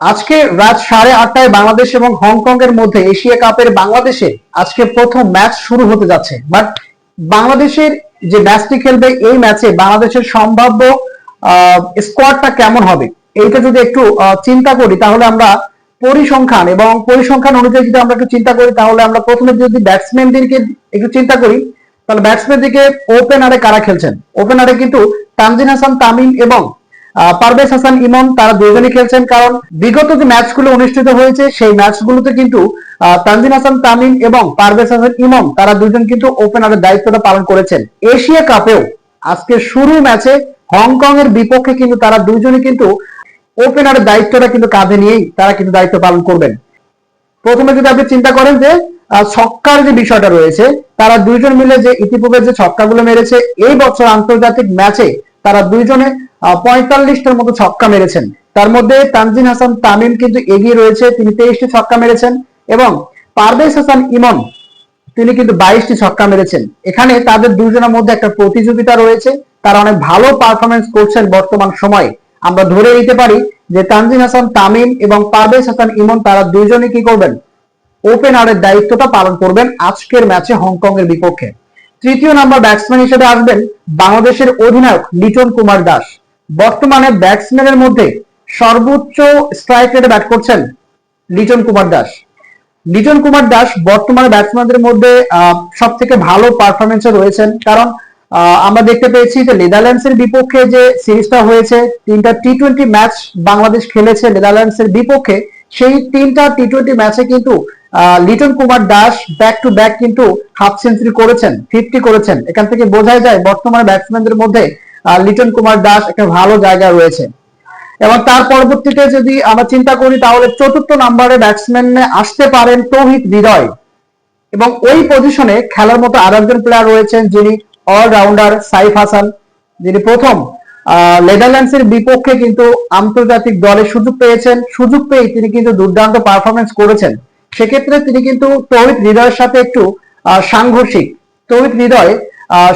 আজকে রাত সাড়ে আটটায় বাংলাদেশ এবং হংকং এর মধ্যে এশিয়া কাপের বাংলাদেশে আজকে প্রথম ম্যাচ শুরু হতে যাচ্ছে। বাট বাংলাদেশের যে ম্যাচটি খেলবে, এই ম্যাচে বাংলাদেশের সম্ভাব্য স্কোয়াডটা কেমন হবে, এইটা যদি একটু চিন্তা করি, তাহলে আমরা পরিসংখ্যান এবং পরিসংখ্যান অনুযায়ী যদি আমরা একটু চিন্তা করি, তাহলে আমরা প্রথমে যদি ব্যাটসম্যানদেরকে একটু চিন্তা করি, তাহলে ব্যাটসম্যান দিকে ওপেনারে কারা খেলছেন? ওপেনারে কিন্তু তানজিন হাসান, তামিম এবং পারভেজ হাসান, ইমন, তারা দুজনই খেলছেন কারণ বিগত যে ম্যাচগুলো অনুষ্ঠিত হয়েছে, সেই ম্যাচগুলোতে কিন্তু তানজিন হাসান, তামিম এবং পারভেজ হাসান, ইমন, তারা দুজন কিন্তু ওপেনারের দায়িত্বটা পালন করেছেন। এশিয়া কাপেও আজকে শুরু ম্যাচে হংকং এর বিপক্ষে কিন্তু তারা দুজনই কিন্তু ওপেনারের দায়িত্বটা কিন্তু কাঁধে নিয়েই তারা কিন্তু দায়িত্ব পালন করবেন। প্রথমে যদি আপনি চিন্তা করেন যে ছক্কার যে বিষয়টা রয়েছে, তারা দুইজন মিলে যে ইতিপূর্বে যে ছক্কাগুলো মেরেছে, এই বছর আন্তর্জাতিক ম্যাচে তারা দুইজনে পঁয়তাল্লিশটার মতো ছক্কা মেরেছেন। তার মধ্যে তানজিন হাসান তামিম কিন্তু এগিয়ে রয়েছে, তিনি তেইশটি ছক্কা মেরেছেন এবং পারভেজ হাসান ইমন, তিনি কিন্তু বাইশটি ছক্কা মেরেছেন। এখানে তাদের দুজনের মধ্যে একটা প্রতিযোগিতা রয়েছে, তারা অনেক ভালো পারফরমেন্স করছেন বর্তমান সময়ে। আমরা ধরে নিতে পারি যে তানজিন হাসান তামিম এবং পারভেজ হাসান ইমন, তারা দুইজনে কি করবেন? ওপেনারের দায়িত্বটা পালন করবেন আজকের ম্যাচে হংকং এর বিপক্ষে। তৃতীয় নাম্বার ব্যাটসম্যান হিসেবে আসবেন বাংলাদেশের অধিনায়ক লিটন কুমার দাস। বর্তমানে ব্যাটসম্যানের মধ্যে সর্বোচ্চ স্ট্রাইক রেটে ব্যাট করছেন লিটন কুমার দাস। লিটন কুমার দাস বর্তমানে ব্যাটসম্যানদের মধ্যে সব থেকে ভালো পারফরমেন্সে রয়েছেন। কারণ আমরা দেখতে পেয়েছি যে নেদারল্যান্ডসের বিপক্ষে যে সিরিজটা হয়েছে, তিনটা টি টোয়েন্টি ম্যাচ বাংলাদেশ খেলেছে নেদারল্যান্ডসের বিপক্ষে, সেই তিনটা টি টোয়েন্টি ম্যাচে কিন্তু Liton Kumar Das back to back কিন্তু হাফ সেঞ্চুরি করেছেন ফিফটি করেছেন। এখান থেকে বোঝাই যায় বর্তমানে ব্যাটসম্যানদের মধ্যে লিটন কুমার দাস একটা ভালো জায়গায় রয়েছে। এবং তার পরবর্তীতে যদি আমরা চিন্তা করি, তাহলে চতুর্থ নম্বরে ব্যাটসম্যানে আসতে পারেন তৌহিদ হৃদয় এবং ওই পজিশনে খেলার মতো আরও একজন প্লেয়ার রয়েছেন যিনি অলরাউন্ডার সাইফ হাসান, যিনি প্রথম নেদারল্যান্ডসের বিপক্ষে কিন্তু আন্তর্জাতিক দলে সুযোগ পেয়েছেন। সুযোগ পেয়ে তিনি কিন্তু দুর্দান্ত পারফরমেন্স করেছেন। সেক্ষেত্রে তিনি কিন্তু তৌহিদ হৃদয়ের সাথে একটু সাংঘর্ষিক। তৌহিদ হৃদয়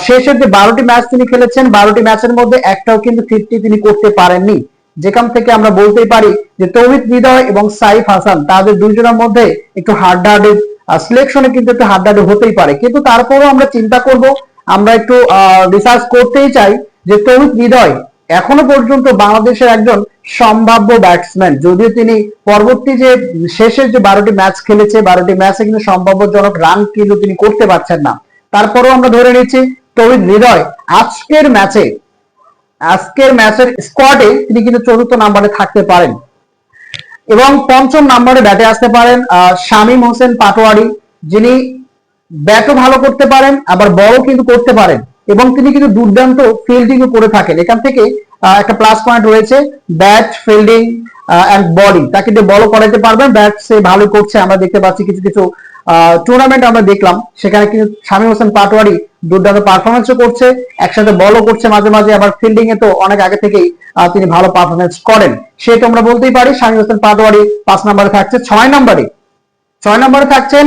শেষের যে বারোটি ম্যাচ তিনি খেলেছেন, বারোটি ম্যাচের মধ্যে একটাও কিন্তু ফিফটি তিনি করতে পারেননি। যেখান থেকে আমরা বলতেই পারি যে তৌহিদ হৃদয় এবং সাইফ হাসান, তাদের দুইজনের মধ্যে একটু হাড্ডাহাড্ডি সিলেকশনে কিন্তু একটু হাড্ডাহাড্ডি হতেই পারে। কিন্তু তারপরেও আমরা চিন্তা করব, আমরা একটু রিসার্চ করতেই চাই যে তৌহিদ হৃদয় এখনও পর্যন্ত বাংলাদেশের একজন সম্ভাব্য ব্যাটসম্যান যদিও তিনি পরবর্তী যে শেষের যে বারোটি ম্যাচ খেলেছে, বারোটি ম্যাচে কিন্তু সম্ভাব্যজনক রান কিন্তু তিনি করতে পারছেন না। তারপরেও আমরা ধরে নিচ্ছি তৌহিদ হৃদয়। আজকের ম্যাচে আজকের ম্যাচের স্কোয়াডে তিনি কিন্তু চতুর্থ নাম্বারে থাকতে পারেন। এবং পঞ্চম নম্বরে ব্যাটে আসতে পারেন শামীম হোসেন পাটোয়ারি, যিনি ব্যাটও ভালো করতে পারেন, আবার বড় কিন্তু করতে পারেন। এবং তিনি কিন্তু দুর্দান্ত ফিল্ডিংও করে থাকেন। এখান থেকে একটা প্লাস পয়েন্ট রয়েছে ব্যাট ফিল্ডিং অ্যান্ড বলিং তাকে দিয়ে বল করাতে পারবেন। ব্যাট সে ভালো করছে। আমরা দেখতে পাচ্ছি কিছু কিছু টুর্নামেন্ট আমরা দেখলাম। সেখানে কিন্তু শামীম হোসেন পাটোয়ারি দুর্দান্ত পারফরমেন্সও করছে, একসাথে বলও করছে মাঝে মাঝে, আবার ফিল্ডিং এ তো অনেক আগে থেকেই তিনি ভালো পারফরমেন্স করেন। সে তো আমরা বলতেই পারি, শামীম হোসেন পাটোয়ারি পাঁচ নম্বরে থাকছে, ছয় নম্বরে ছয় নম্বরে থাকছেন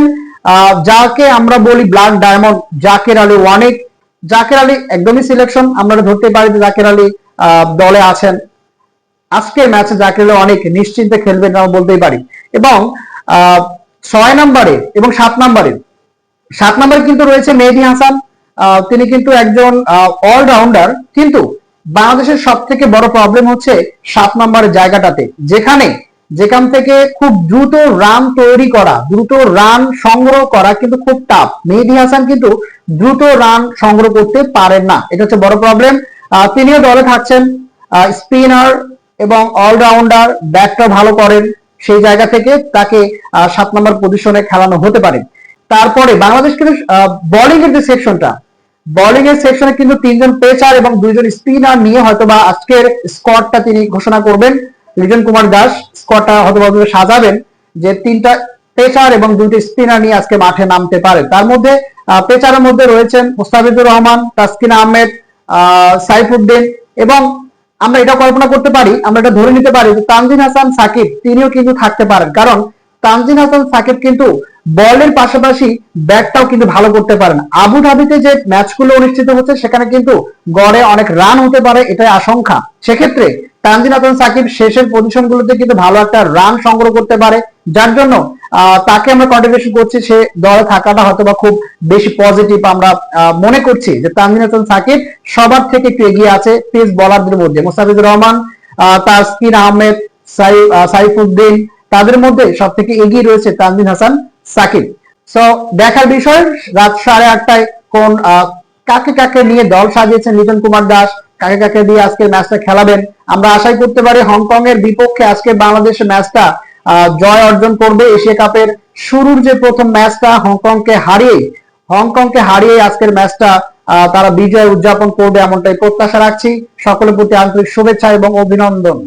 যাকে আমরা বলি ব্ল্যাক ডায়মন্ড জাকের আলী ওয়ানিক। জাকের আলী একদমই সিলেকশন আমরা ধরতে পারি যে জাকের আলী দলে আছেন। আজকের ম্যাচে জাকের আলী অনেক নিশ্চিন্তে খেলবেন, আমরা বলতেই পারি। এবং ছয় নম্বরে এবং সাত নম্বরে। সাত নম্বরে কিন্তু রয়েছে মেহেদি হাসান তিনি কিন্তু একজন অলরাউন্ডার কিন্তু বাংলাদেশের সব থেকে বড় প্রবলেম হচ্ছে সাত নম্বরের জায়গাটাতে। যেখানে, যেখান থেকে খুব দ্রুত রান তৈরি করা, দ্রুত রান সংগ্রহ করা কিন্তু খুব টাফ মেহেদি হাসান কিন্তু দ্রুত রান সংগ্রহ করতে পারেন না। এটা হচ্ছে বড় প্রবলেম তিনিও দলে থাকছেন। স্পিনার এবং অলরাউন্ডার ব্যাটটা ভালো করেন। সেই জায়গা থেকে তাকে সাত নম্বর পজিশনে খেলানো হতে পারে। তারপরে বাংলাদেশ কিন্তু বোলিং এর যে সেকশনটা বোলিং এর সেকশনে কিন্তু তিনজন পেচার এবং দুইজন স্পিনার নিয়ে হয়তোবা আজকের স্কোয়াডটা তিনি ঘোষণা করবেন। লিজন কুমার দাস স্কোয়াডটা হয়তোবা সাজাবেন যে তিনটা পেচার এবং দুইটি স্পিনার নিয়ে আজকে মাঠে নামতে পারে। তার মধ্যে আহ, পেচারের মধ্যে রয়েছেন মুস্তাফিজুর রহমান তাসকিন আহমেদ আহ, সাইফুদ্দিন এবং আমরা এটা কল্পনা করতে পারি, আমরা এটা ধরে নিতে পারি যে তানজিন হাসান, সাকিব তিনিও কিন্তু থাকতে পারেন। কারণ তানজিন হাসান, সাকিব কিন্তু বলের পাশাপাশি ব্যাটটাও কিন্তু ভালো করতে পারেন। আবু ধাবিতে যে ম্যাচগুলো অনুষ্ঠিত হচ্ছে, সেখানে কিন্তু গড়ে অনেক রান হতে পারে, এটাই আশঙ্কা। সেক্ষেত্রে তানজিন হাসান, সাকিব শেষের পজিশন গুলোতে কিন্তু ভালো একটা রান সংগ্রহ করতে পারে, যার জন্য তাকে আমরা কন্ট্রিবিউশন করছি সে দলে থাকাটা হয়তো বা খুব বেশি পজিটিভ আমরা মনে করছি যে তানজিন হাসান সাকিব সবার থেকে একটু এগিয়ে আছে পেস বলারদের মধ্যে। মোস্তাফিজুর রহমান আহ, তাসকিন আহমেদ সাইফুদ্দিন তাদের মধ্যে সব থেকে এগিয়ে রয়েছে তানজিন হাসান সাকিব। সো দেখার বিষয় রাত সাড়ে আটটায় কোন কাকে কাকে নিয়ে দল সাজিয়েছেন লিটন কুমার দাস কাকে কাকে দিয়ে আজকের ম্যাচটা খেলাবেন আমরা আশাই করতে পারি হংকং এর বিপক্ষে আজকে বাংলাদেশের ম্যাচটা জয় অর্জন করবে এশিয়া কাপের শুরুর যে প্রথম ম্যাচটা হংকংকে হারিয়ে হংকংকে হারিয়ে আজকের ম্যাচটা তারা বিজয় উদযাপন করবে এমনটাই প্রত্যাশা রাখছি। সকলের প্রতি আন্তরিক শুভেচ্ছা এবং অভিনন্দন।